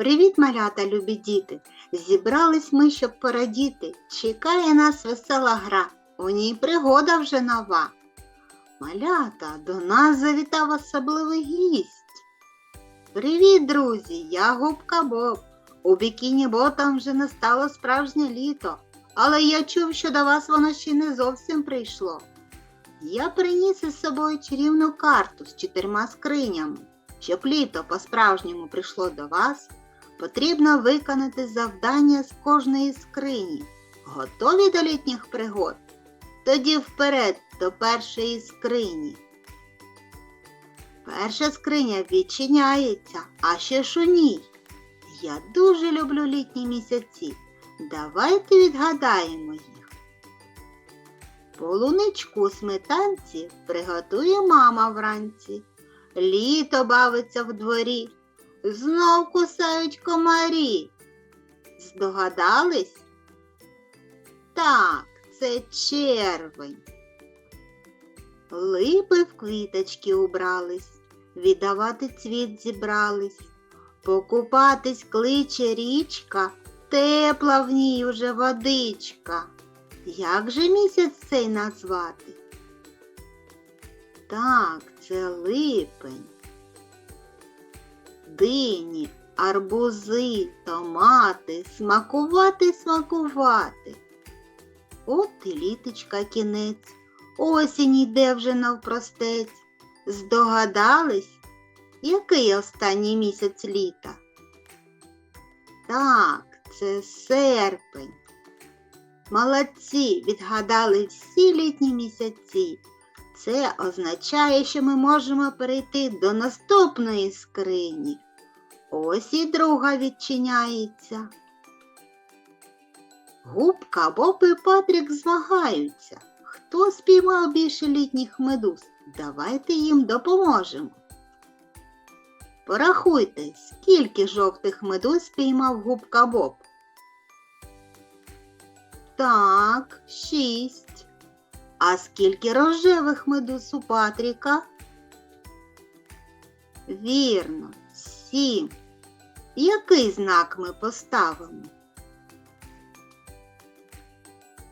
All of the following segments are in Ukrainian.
Привіт, малята, любі діти! Зібрались ми, щоб порадіти. Чекає нас весела гра, у ній пригода вже нова. Малята, до нас завітав особливий гість. Привіт, друзі! Я губка Боб. У бікіні ботам вже настало справжнє літо, але я чув, що до вас воно ще не зовсім прийшло. Я приніс із собою чарівну карту з чотирма скринями. Щоб літо по-справжньому прийшло до вас, потрібно виконати завдання з кожної скрині. Готові до літніх пригод? Тоді вперед до першої скрині. Перша скриня відчиняється, а ще ж у ній. Я дуже люблю літні місяці. Давайте відгадаємо їх. Полуничку сметанці приготує мама вранці. Літо бавиться в дворі, знов кусають комарі. Здогадались? Так, це червень. Липи в квіточки убрались, віддавати цвіт зібрались. Покупатись кличе річка, тепла в ній уже водичка. Як же місяць цей назвати? Так, це липень. Дині, арбузи, томати, смакувати, смакувати. От і літочка кінець, осінь йде вже навпростець. Здогадались, який останній місяць літа? Так, це серпень. Молодці, відгадали всі літні місяці. Це означає, що ми можемо перейти до наступної скрині. Ось і друга відчиняється. Губка, Боб і Патрік змагаються. Хто спіймав більше літніх медуз? Давайте їм допоможемо. Порахуйте, скільки жовтих медуз спіймав губка Боб. Так, шість. А скільки рожевих медуз у Патріка? Вірно, сім. Який знак ми поставимо?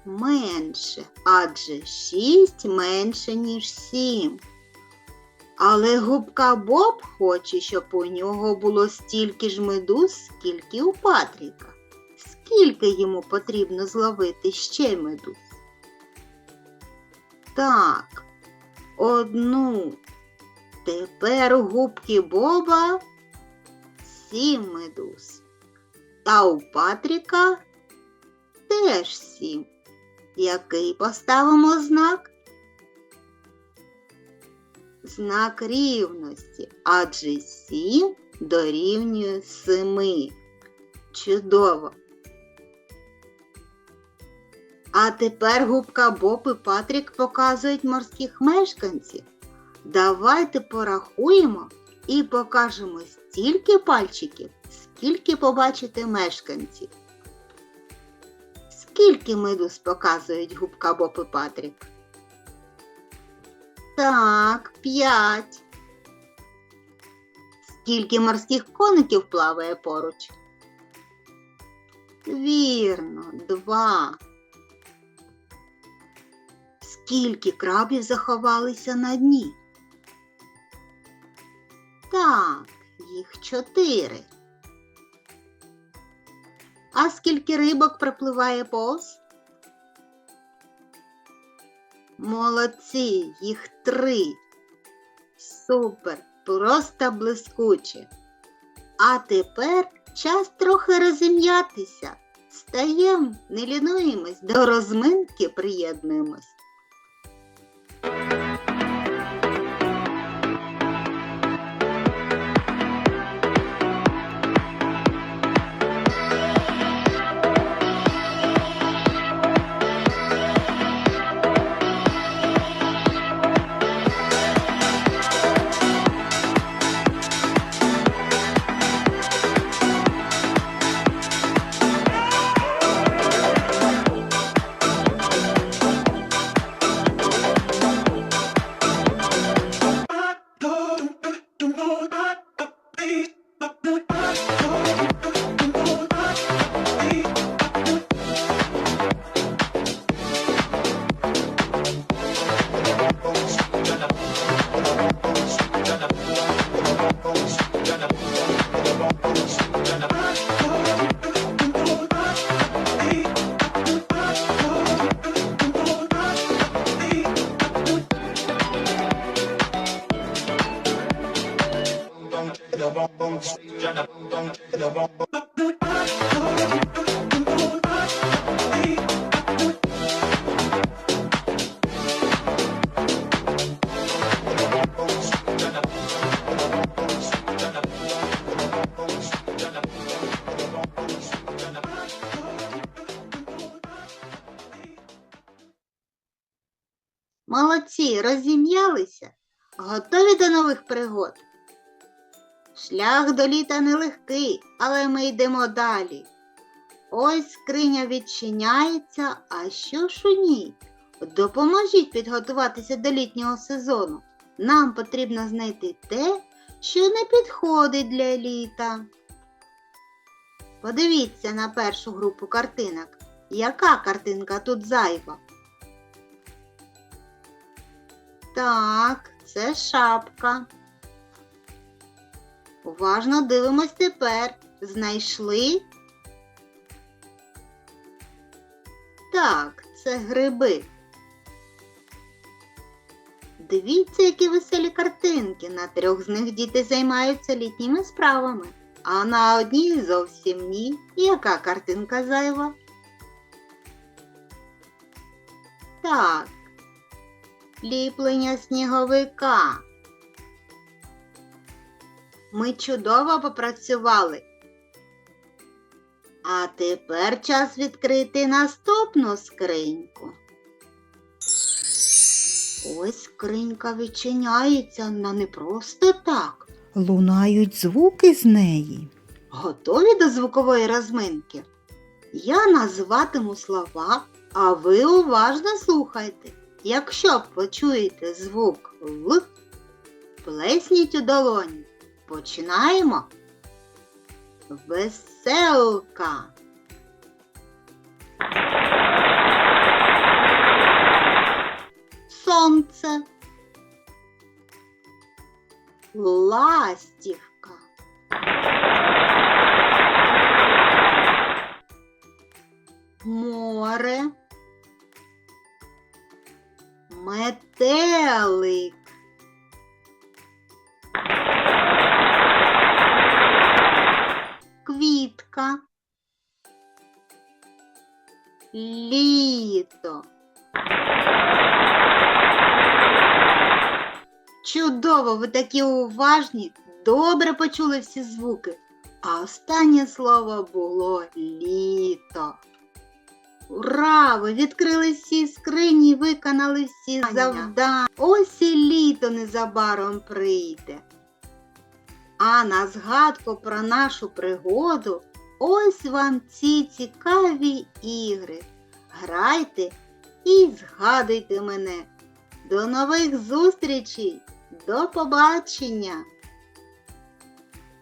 Менше, адже шість менше, ніж сім. Але губка Боб хоче, щоб у нього було стільки ж медуз, скільки у Патріка. Скільки йому потрібно зловити ще медуз? Так, одну. Тепер у губки Боба сім медуз. А у Патріка теж сім. Який поставимо знак? Знак рівності, адже сім дорівнює семи. Чудово! А тепер губка Боб і Патрік показують морських мешканців. Давайте порахуємо і покажемо стільки пальчиків, скільки побачите мешканців. Скільки медуз показують губка Боб і Патрік? Так, п'ять. Скільки морських коників плаває поруч? Вірно, два. Скільки крабів заховалися на дні? Так, їх чотири. А скільки рибок пропливає повз? Молодці, їх три. Супер, просто блискуче. А тепер час трохи розім'ятися. Стаємо, не лінуємось, до розминки приєднуємось. Молодці, розім'ялися, готові до нових пригод. Шлях до літа нелегкий, але ми йдемо далі. Ось скриня відчиняється, а що ж у ній? Допоможіть підготуватися до літнього сезону. Нам потрібно знайти те, що не підходить для літа. Подивіться на першу групу картинок. Яка картинка тут зайва? Так, це шапка. Уважно дивимось тепер. Знайшли? Так, це гриби. Дивіться, які веселі картинки. На трьох з них діти займаються літніми справами, а на одній зовсім ні. Яка картинка зайва? Так, ліплення сніговика. Ми чудово попрацювали. А тепер час відкрити наступну скриньку. Ось скринька відчиняється, але не просто так. Лунають звуки з неї. Готові до звукової розминки? Я називатиму слова, а ви уважно слухайте. Якщо почуєте звук Л, плесніть у долоні. Починаємо. Веселка. Сонце. Ластівка. Море. Метелик. Квітка. Літо. Чудово, ви такі уважні, добре почули всі звуки. А останнє слово було літо. Ура! Ви відкрили всі скрині, виконали всі завдання. Ось і літо незабаром прийде. А на згадку про нашу пригоду ось вам ці цікаві ігри. Грайте і згадуйте мене. До нових зустрічей! До побачення!